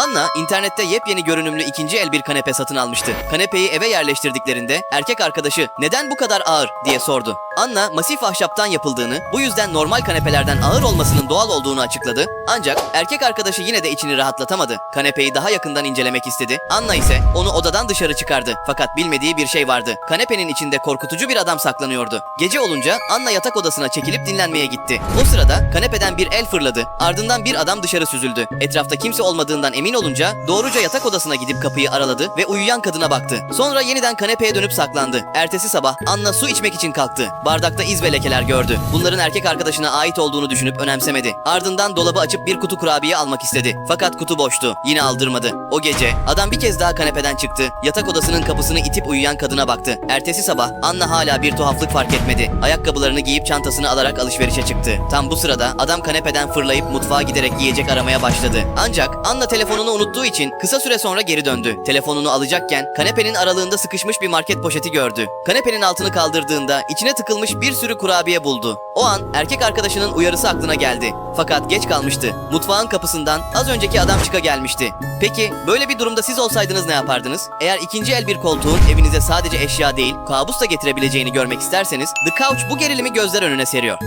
Anna internette yepyeni görünümlü ikinci el bir kanepe satın almıştı. Kanepeyi eve yerleştirdiklerinde erkek arkadaşı neden bu kadar ağır diye sordu. Anna masif ahşaptan yapıldığını, bu yüzden normal kanepelerden ağır olmasının doğal olduğunu açıkladı. Ancak erkek arkadaşı yine de içini rahatlatamadı. Kanepeyi daha yakından incelemek istedi. Anna ise onu odadan dışarı çıkardı. Fakat bilmediği bir şey vardı. Kanepenin içinde korkutucu bir adam saklanıyordu. Gece olunca Anna yatak odasına çekilip dinlenmeye gitti. O sırada kanepeden bir el fırladı. Ardından bir adam dışarı süzüldü. Etrafta kimse olmadığından emin olunca doğruca yatak odasına gidip kapıyı araladı ve uyuyan kadına baktı. Sonra yeniden kanepeye dönüp saklandı. Ertesi sabah Anna su içmek için kalktı. Bardakta iz ve lekeler gördü. Bunların erkek arkadaşına ait olduğunu düşünüp önemsemedi. Ardından dolabı açıp bir kutu kurabiye almak istedi. Fakat kutu boştu. Yine aldırmadı. O gece adam bir kez daha kanepeden çıktı. Yatak odasının kapısını itip uyuyan kadına baktı. Ertesi sabah Anna hala bir tuhaflık fark etmedi. Ayakkabılarını giyip çantasını alarak alışverişe çıktı. Tam bu sırada adam kanepeden fırlayıp mutfağa giderek yiyecek aramaya başladı. Ancak Anna telefonunu unuttuğu için kısa süre sonra geri döndü. Telefonunu alacakken kanepenin aralığında sıkışmış bir market poşeti gördü. Kanepenin altını kaldırdığında içine tıkılmış bir sürü kurabiye buldu. O an erkek arkadaşının uyarısı aklına geldi. Fakat geç kalmıştı. Mutfağın kapısından az önceki adam çıka gelmişti. Peki böyle bir durumda siz olsaydınız ne yapardınız? Eğer ikinci el bir koltuğun evinize sadece eşya değil, kabus da getirebileceğini görmek isterseniz The Couch bu gerilimi gözler önüne seriyor.